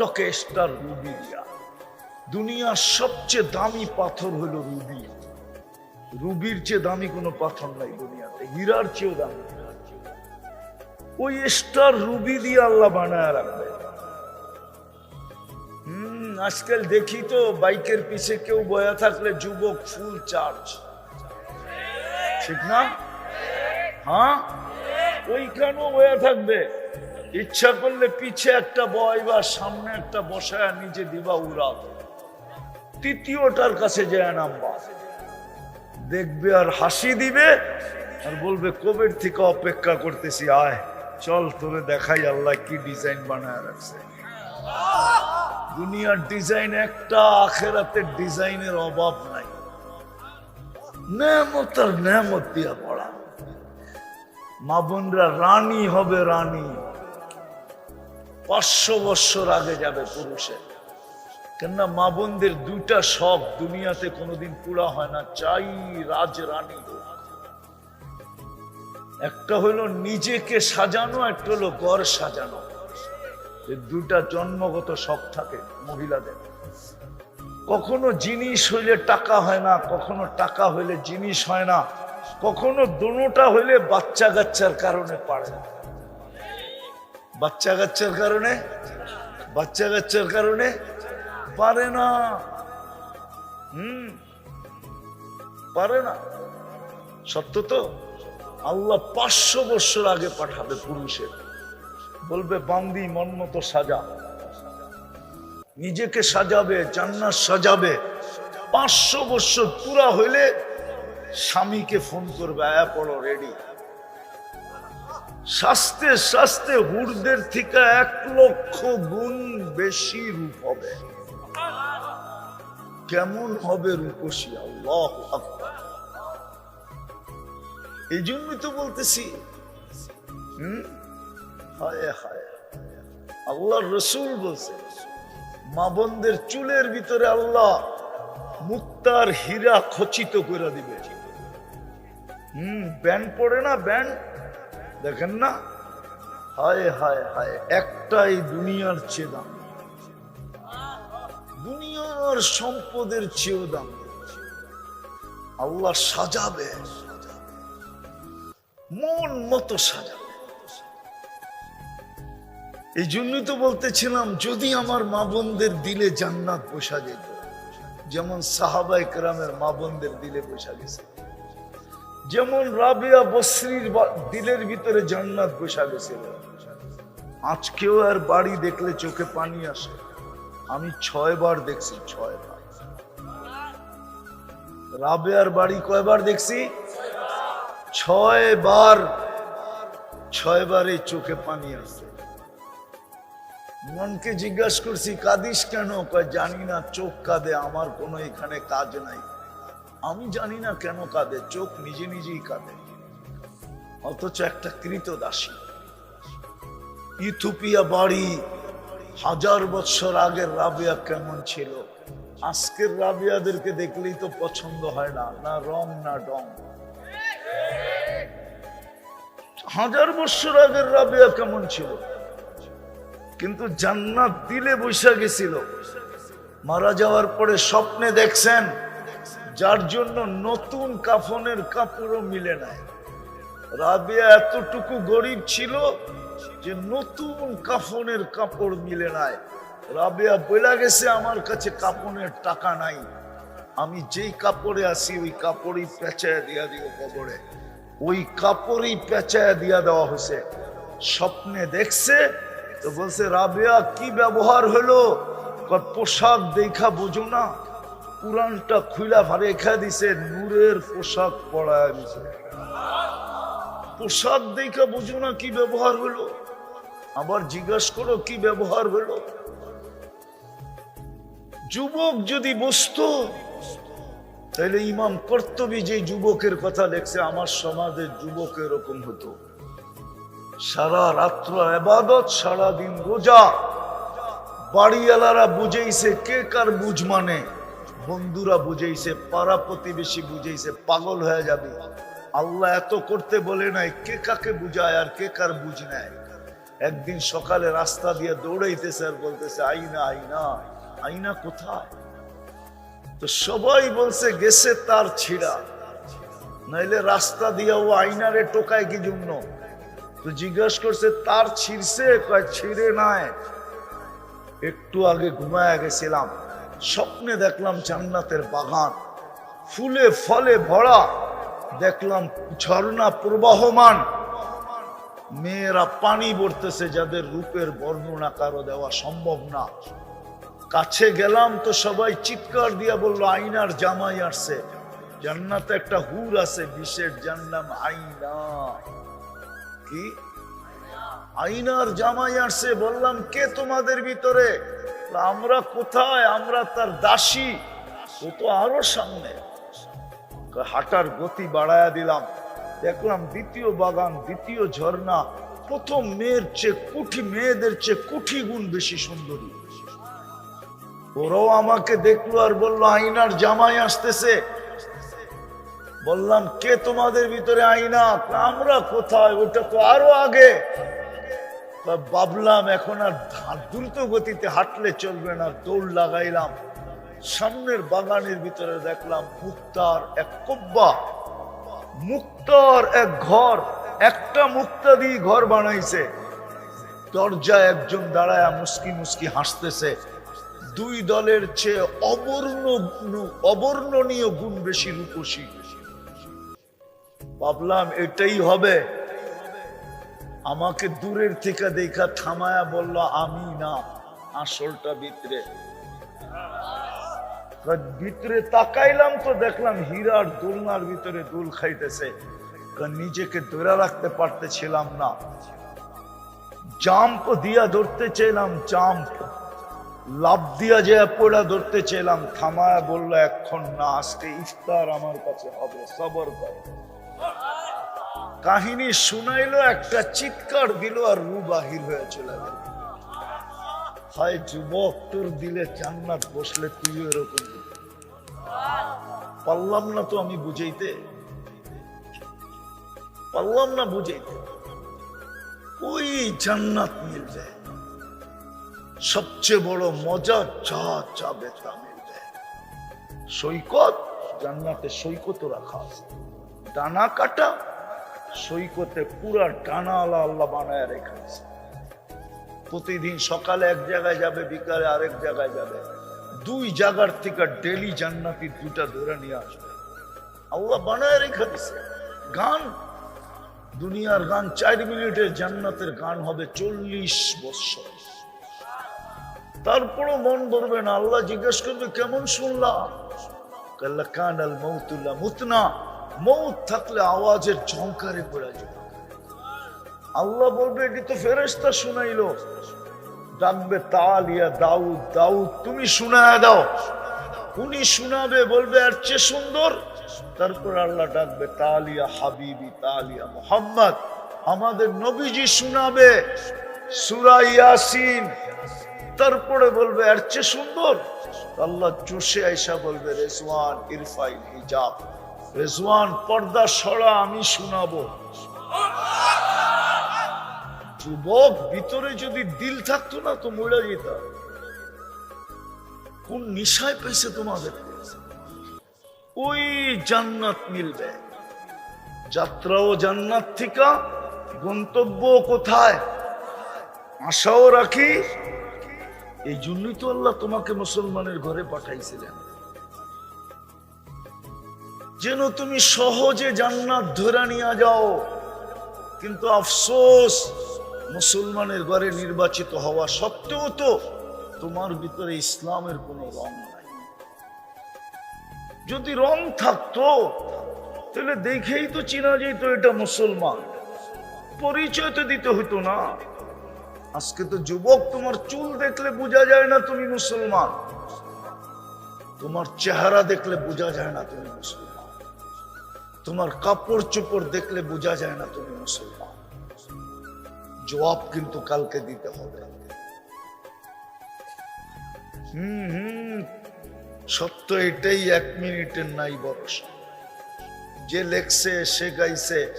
টকটকে star Ruby দুনিয়ার সবচেয়ে দামি পাথর হলো রুবি। রুবির চেয়ে দামি কোনো পাথর নাই দুনিয়াতে, হীরার চেয়েও দামি। ওই স্টার রুবি দিয়ে আল্লাহ বানায় রাখবে। হম, আজকাল দেখি তো বাইকের পিছে কেউ বয়া থাকলে যুবক ফুল চার্জ ঠিক না? হ্যাঁ? ওইখানেও বয়া থাকবে। ইচ্ছা করলে পিছে একটা বয় বা সামনে একটা বসায় নিচে দিবা উড়া তৃতীয়টার কাছে যায় নামবা দেখবে আর হাসি দিবে আর বলবে কবের থেকে অপেক্ষা করতেছি, আয়, চল তোরে দেখাই আল্লাহ কি ডিজাইন বানায় রাখছে। দুনিয়ার ডিজাইন একটা, আখেরাতের ডিজাইনের অভাব নাই। নেমত আর নেমত দিয়া পড়া। মা বোনরা, রানী হবে রানী। পাঁচশো বৎসর আগে যাবে পুরুষের কেননা মা বোনদের দুইটা শখ দুনিয়াতে কোনোদিন পুরা হয় না, চাই রাজ রানী একটা হলো নিজেকে সাজানো, একটা হলো ঘর সাজানো। দুটা জন্মগত শখ থাকে মহিলাদের। কখনো জিনিস হইলে টাকা হয় না, কখনো টাকা হইলে জিনিস হয় না, কখনো দুটা হইলে বাচ্চা কাচ্চার কারণে পারে না। বাচ্চা কাচ্চার কারণে? বাচ্চা কাচ্চার কারণে? পারে না। হুম। পারে না। সত্য তো? আল্লাহ পাঁচশো বছর আগে পাঠাবে পুরুষের। বলবে, বান্দি মন মতো সাজা। নিজেকে সাজাবে, জান্নাত সাজাবে। পাঁচশো বছর পুরা হইলে স্বামীকে ফোন করবে, আয়া পড়ো রেডি শাস্তে শাস্তে হুরদের থেকে এক লক্ষ গুণ বেশি রূপ হবে। কেমন হবে রূপসী আল্লাহ? এই জন্যই তো বলতেছি। হুম? হায় হায় আল্লাহ রসুল বলছে, মা বোনদের চুলের ভিতরে আল্লাহ মুক্তার হীরা খচিত করে দিবে। হুম, ব্যান্ড পড়ে না, ব্যান্ড? দেখেন না? হায় হায় হায়, একটাই দুনিয়ার চেয়ে দাম। দুনিয়ার সম্পদের চেয়েও দাম। আল্লাহ সাজাবে। মন মতো সাজাবে। এই জন্যই তো বলতেছিলাম, যদি আমার মা বোনদের দিলে জান্নাত বসা যেত, যেমন সাহাবাই কেরামের মা বোনদের দিলে বসা গেছে। যেমন রাবিয়া বসরির দিলের ভিতরে জান্নাত বসা গেছিল। আজকেও আর বাড়ি দেখলে চোখে পানি আসে। আমি ছয় বার দেখছি ছয় বার রাবেয়ার বাড়ি কয়বার দেখছি? ছয় বার ছয় বারে চোখে পানি আসে। মনকে জিজ্ঞাসা করছি, কাঁদিস কেন? জানি না, চোখ কাঁদে, আমার কোনো এখানে কাজ নাই। আমি জানি না কেন কাঁদে, চোখ নিজে নিজেই কাঁদে। অথচ একটা কৃত দাসী ইথুপিয়া বাড়ি হাজার বছর আগের রাবিয়া কেমন ছিল? আজকের রাবিয়াদেরকে দেখলেই তো পছন্দ হয় না না রং, না ডং। হাজার বছর আগের রাবিয়া কেমন ছিল? কিন্তু জান্নাত দিলে বৈশা গেছিল মারা যাওয়ার পরে স্বপ্নে দেখছেন যার জন্য নতুন কাফনের কাপড়ও মিলে নাই। রাবিয়া এতটুকু গরিব ছিল যে নতুন কাফনের কাপড় মিলে নাই। রাবিয়া বইলা গেছে, আমার কাছে কাপনের টাকা নাই। আমি যেই কাপড়ে আসি ওই কাপড়ই পেঁচায় দিয়া দিও কবরে। ওই কাপড়ই পেঁচায় দিয়া দেওয়া হয়েছে। স্বপ্নে দেখছে, তো বলছে, রাবিয়া, কি ব্যবহার হলো? পোশাক দেখা বুঝো না। পুরানটা খুলা রেখা দিছে, নূরের পোশাক দিছে পোশাক দেখা বুঝো না কি ব্যবহার হলো আবার জিজ্ঞাস করো কি ব্যবহার হলো যুবক যদি বসতো তাহলে ইমাম কর্তবী যে যুবকের কথা লেখছে, আমার সমাজে যুবক এরকম হতো। সারা রাত্র আবাদত সারা দিন রোজা। বাড়িওয়ালারা বুঝেইছে কে কার বুঝ মানে। বন্ধুরা বুঝেইছে, পাড়া প্রতিবেশী বুঝেইছে, পাগল হয়ে যাবে। আল্লাহ এত করতে বলে নাই, কে কাকে বুঝায় আর কে কার বুঝ নেয়। একদিন সকালে রাস্তা দিয়ে দৌড়াইতেছে আর বলতেছে, আইনা আইনা আইনা কোথায়? তো সবাই বলছে, গেছে তার ছিড়া। নাইলে রাস্তা দিয়ে ও আইনারে টোকায় কি জন্য? তো জিজ্ঞাসা করছে, তার ছিঁড়ছে? কয়, ছিঁড়ে নাই। একটু আগে ঘুমায় গেছিলাম। স্বপ্নে দেখলাম জান্নাতের বাগান। ফুলে, ফলে ভরা। দেখলাম ঝর্ণা প্রবাহমান। মেয়েরা পানি ভরতেছে যাদের রূপের বর্ণনা কারও দেওয়া সম্ভব না। কাছে গেলাম তো সবাই চিৎকার দিয়া বলল আইনার জামাই আসছে। জান্নাতে একটা হুর আছে যার নাম আইনা কি? আইনার জামাই আসছে, বললাম, কে তোমাদের ভিতরে? আমরা কোথায়? আমরা তার দাসী। ও তো আরও সামনে। হাঁটার গতি বাড়ায়া দিলাম। দেখলাম দ্বিতীয় বাগান, দ্বিতীয় ঝর্ণা। প্রথম মেয়ের চেয়ে কুঠি, মেয়েদের চেয়ে কুঠি গুণ বেশি সুন্দরী। ওরাও আমাকে দেখল আর বলল আইনার জামাই আসতেছে। বললাম, কে তোমাদের ভিতরে আইনা আমরা কোথায়? ওটা তো আরও আগে। ভাবলাম এখন আর দ্রুত গতিতে হাঁটলে চলবে না, দৌড় লাগাইলাম। সামনের বাগানের ভিতরে দেখলাম মুক্তার এক কব্বা। মুক্তার এক ঘর, একটা মুক্তা দিয়ে ঘর বানাইছে। দরজা একজন দাঁড়ায় মুস্কি মুস্কি হাসতেছে। দুই দলের চেয়ে অবর্ণ অবর্ণনীয় গুণ বেশি রূপসী। ভাবলাম এটাই হবে। আমাকে দূরের থেকে দেখা থামায়া বলল, আমি না, আসলটা ভিতরে। ভিতরে তাকাইলাম তো দেখলাম হীরার দোলনার ভিতরে দোল খাইতেছে। নিজেকে ধরে রাখতে পারতেছিলাম না। জাম্প দিয়া ধরতে চাইলাম, জাম্প। লাভ দিয়া যে পোড়া ধরতে চাইলাম, থামায়া বলল, এখন না, আজকে ইফতার আমার কাছে হবে, সবর কর। কাহিনী শুনাইলো, একটা চিৎকার দিল আর রু বাহির হয়ে চলে গেল। হয় যুবক, তোর দিলে জান্নাত বসলে তুইও এরকম পারলাম না তো আমি বুঝাইতে। পারলাম না বুঝাইতে। ওই জান্নাত মিলবে সবচেয়ে বড় মজা যা চাবে তা মিলবে সৈকত, জান্নাতে সৈকত রাখা ডানা কাটা সৈকতে পুরা ডানা আল্লাহ বানায় রেখেছে। প্রতিদিন সকালে এক জায়গায় যাবে, বিকালে আরেক জায়গায় যাবে। দুই জায়গার থেকে ডেলি জান্নাতি দুটা ধরে নিয়ে আসবে। আল্লাহ বানায় রেখে দিছে গান, দুনিয়ার গান চার মিনিটের জান্নাতের গান হবে চল্লিশ বৎসর তারপরও মন ধরবে না। আল্লাহ জিজ্ঞেস করবে, কেমন শুনলাম? কান আল মৌতুল্লাহ মুতনা। মৌত থাকলে আওয়াজের ঝংকারে পড়ে আল্লাহ বলবে, এটি তো ফেরেস্তা শুনাইলো। ডাকবে দাউদ দাউদ, তুমি দাও। উনি শুনাবে, বলবে আর চেয়ে সুন্দর। তারপর আল্লাহ ডাকবে তালিয়া হাবিবি তালিয়া মোহাম্মদ, আমাদের নবীজি শুনাবে। সুরা ইয়াসিন। তারপরে বলবে আর চেয়ে সুন্দর? আল্লাহ চষে আইসা বলবে, রেজওয়ান, ইরফাইল, হিজাব। রেজওয়ান, পর্দা সরা, আমি শুনাবো। যুবক, ভিতরে যদি দিল থাকতো না তো মরে যেত কোন নিশায় পেয়েছে তোমাদের? ওই জান্নাত মিলবে। যাত্রাও জান্নাত থেকে গন্তব্য কোথায়? আশাও রাখি। এই জন্যই তো আল্লাহ তোমাকে মুসলমানের ঘরে পাঠাইছিলেন। যেন তুমি সহজে জান্নাত ধরে নিয়ে যাও। কিন্তু আফসোস, মুসলমানের ঘরে নির্বাচিত হওয়া সত্ত্বেও তো তোমার ভিতরে ইসলামের কোনো রং নাই। যদি রং থাকতো, তাহলে দেখেই তো চেনা যেত এটা মুসলমান। পরিচয় তো দিতে হতো না। আজকে তো যুবক, তোমার চুল দেখলে বোঝা যায় না তুমি মুসলমান। তোমার চেহারা দেখলে বোঝা যায় না তুমি মুসলমান। তোমার কাপড় চোপড় দেখলে বোঝা যায় না তুমি মুসলমান। জবাব কিন্তু কালকে দিতে হবে। হুম হুম। সত্য এটাই এক মিনিটের নাই বরস যে লেখছে, সে গাইছে।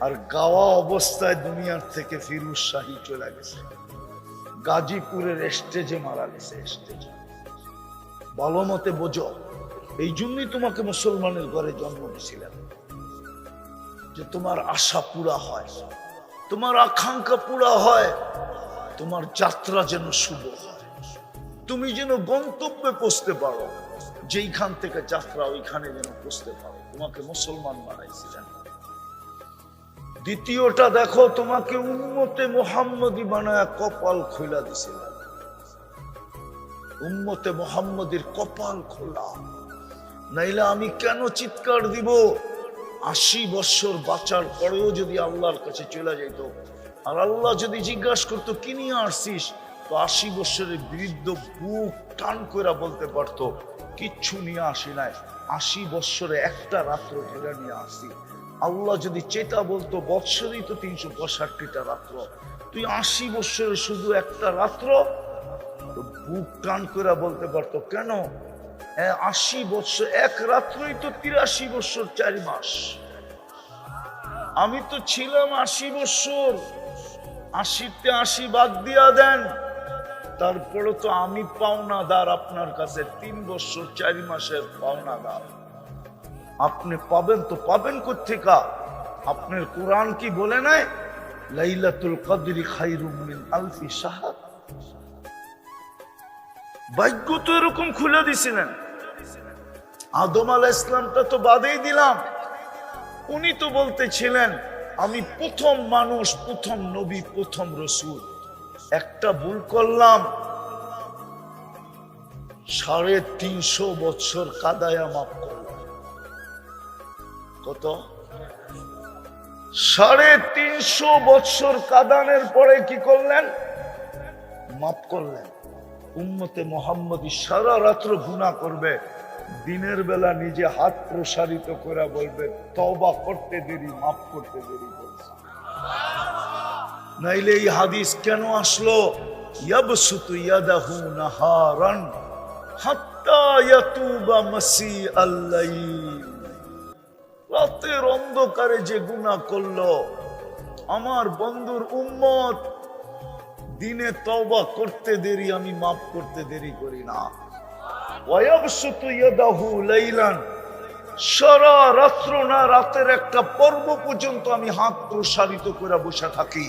আর গাওয়া অবস্থায় দুনিয়ার থেকে ফিরুজ শাহী চলে গেছে। গাজীপুরের স্টেজে মারা গেছে, স্টেজে। ভালো মতে বোঝো, এই জন্যই তোমাকে মুসলমানের ঘরে জন্ম দিয়েছিলেন যে তোমার আশা পুরা হয়, তোমার আকাঙ্ক্ষা পুরা হয়, তোমার যাত্রা যেন শুভ হয়। তুমি যেন গন্তব্যে পৌঁছতে পারো, যেইখান থেকে যাত্রা ওইখানে যেন পৌঁছতে পারো। তোমাকে মুসলমান বানাইছে বানাইছিলেন দ্বিতীয়টা দেখো, তোমাকে উন্মতে মোহাম্মদী বানায় কপাল খোলা দিছিলেন উম্মতে মোহাম্মদের কপাল খোলা। নাইলে আমি কেন চিৎকার দিব? আশি বছর বাঁচার পরেও যদি আল্লাহর কাছে চলে যেত আর আল্লাহ যদি জিজ্ঞাসা করতো, কি নিয়ে আসছিস? তো আশি বছরের বৃদ্ধ বুক টান করে বলতে পারতো, কিচ্ছু নিয়ে আসি নাই, আশি বছরে একটা রাত্র ধরে নিয়ে আসি আল্লাহ যদি চেতা বলতো, বৎসরই তো তিনশো পঁয়ষট্টিটা রাত্র, তুই আশি বছরে শুধু একটা রাত্র? বুক টান করে বলতে পারতো, কেন? আশি বছর, এক রাত্রই তো তিরাশি বছর, চারি মাস। আমি তো ছিলাম আশি বছর। আশিতে আশি বাদ দিয়া দেন। তারপরে তো আমি পাওনাদার আপনার কাছে, তিন বছর, চারি মাসের পাওনাদার। আপনি পাবেন তো পাবেন কোথেকা আপনার কোরআন কি বলে নাই? লাইলাতুল কদরি খাইরুম মিন আলফি শাহর। ভাগ্য তো এরকম খুলে দিছিলেন। আদম আলা ইসলামটা তো বাদেই দিলাম। উনি তো বলতেছিলেন, আমি প্রথম মানুষ, প্রথম নবী, প্রথম রসুল। একটা ভুল করলাম। সাড়ে তিনশো বছর কাদায়া মাফ করলাম। কত? সাড়ে তিনশো বছর কাদানের পরে কি করলেন? মাফ করলেন। উম্মতে মোহাম্মদী সারা রাত্র গুণা করবে। দিনের বেলা নিজে হাত প্রসারিত করে বলবে তবা করতে দেরি, মাফ করতে দেরি বলছে। নাইলে এই হাদিস কেন আসলো? ইয়াবসুতু ইয়াদাহু নাহারান হাত্তা ইয়াতুবা মাসি রাতের অন্ধকারে যে গুণা করল, আমার বন্ধুর উম্মত, দিনে তওবা করতে দেরি, আমি মাফ করতে দেরি করি না। সারা রাত্র না রাতের একটা পর্ব পর্যন্ত আমি হাত প্রসারিত করে বসে থাকি,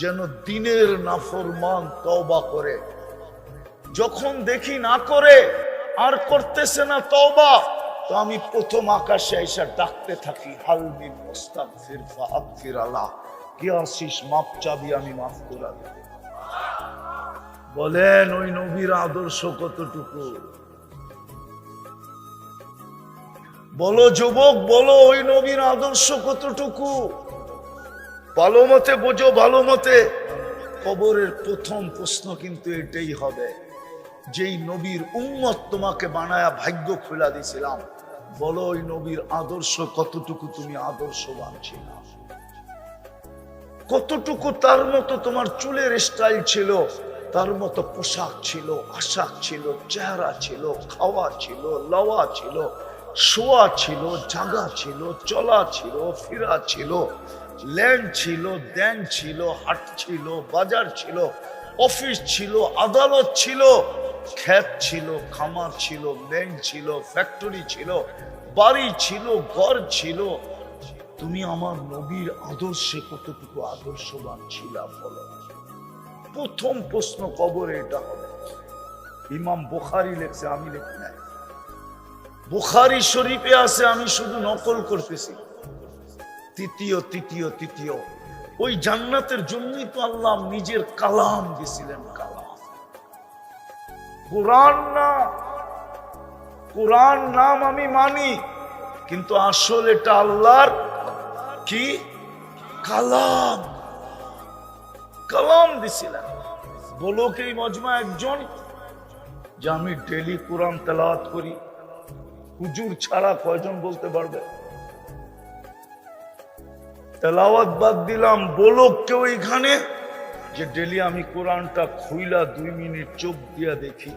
যেন দিনের নাফরমান তওবা করে। যখন দেখি না করে, আর করতেছে না তওবা, তো আমি প্রথম আকাশে এসে ডাকতে থাকি মুস্তাগফির ফাগফির আল্লাহ। কি আসিস মাপ চাবি আমি মাফ করে দেব। বলেন ওই নবীর আদর্শ কতটুকু? বলো যুবক, বলো ওই নবীর আদর্শ কতটুকু? ভালো মতে বোঝো, ভালো মতে। কবরের প্রথম প্রশ্ন কিন্তু এটাই হবে, যেই নবীর উম্মত তোমাকে বানায়া ভাগ্য খোলা দিছিলাম বলো ওই নবীর আদর্শ কতটুকু তুমি আদর্শবান ছিল? কতটুকু তার মতো তোমার চুলের স্টাইল ছিল? তার মতো পোশাক ছিল, আশাক ছিল, চেহারা ছিল, খাওয়া ছিল, লওয়া ছিল, শোয়া ছিল, জাগা ছিল, চলা ছিল, ফিরা ছিল, ল্যান্ড ছিল, দেন ছিল, হাট ছিল, বাজার ছিল, অফিস ছিল, আদালত ছিল, ক্ষেত ছিল, খামার ছিল, ল্যান্ড ছিল, ফ্যাক্টরি ছিল, বাড়ি ছিল, ঘর ছিল। তুমি আমার নবীর আদর্শে কতটুকু আদর্শবান ছিলা বলো? প্রথম প্রশ্ন কবরে এটা হবে। ইমাম বুখারি লেখছে, আমি লেখি নাই। বুখারি শরীফে আছে, আমি শুধু নকল করতেছি। তৃতীয় তৃতীয় তৃতীয়। ওই জান্নাতের জন্যই তো আল্লাহ নিজের কালাম দিছিলেন, কালাম। কোরআন না, কোরআন নাম আমি মানি, কিন্তু আসল এটা আল্লাহর কি? কালাম। কালাম দিছিলেন। বলো কি এই মজমা একজন, যে আমি ডেলি কোরআন তেলাওয়াত করি। হুজুর ছাড়া কয়জন বলতে পারবে? তেলাওয়াত বাদ দিলাম বলো কেউ এখানে, যে ডেলি আমি কোরআনটা খুইলা দুই মিনিট চোখ দিয়া দেখি।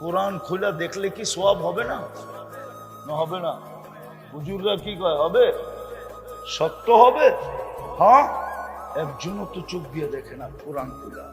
কোরআন খুইলা দেখলে কি সোয়াব হবে না? না, হবে না। হুজুররা কি কয়, হবে? সত্য হবে? হ্যাঁ? একজনও তো চোখ দিয়ে দেখে না পুরাণ খুলা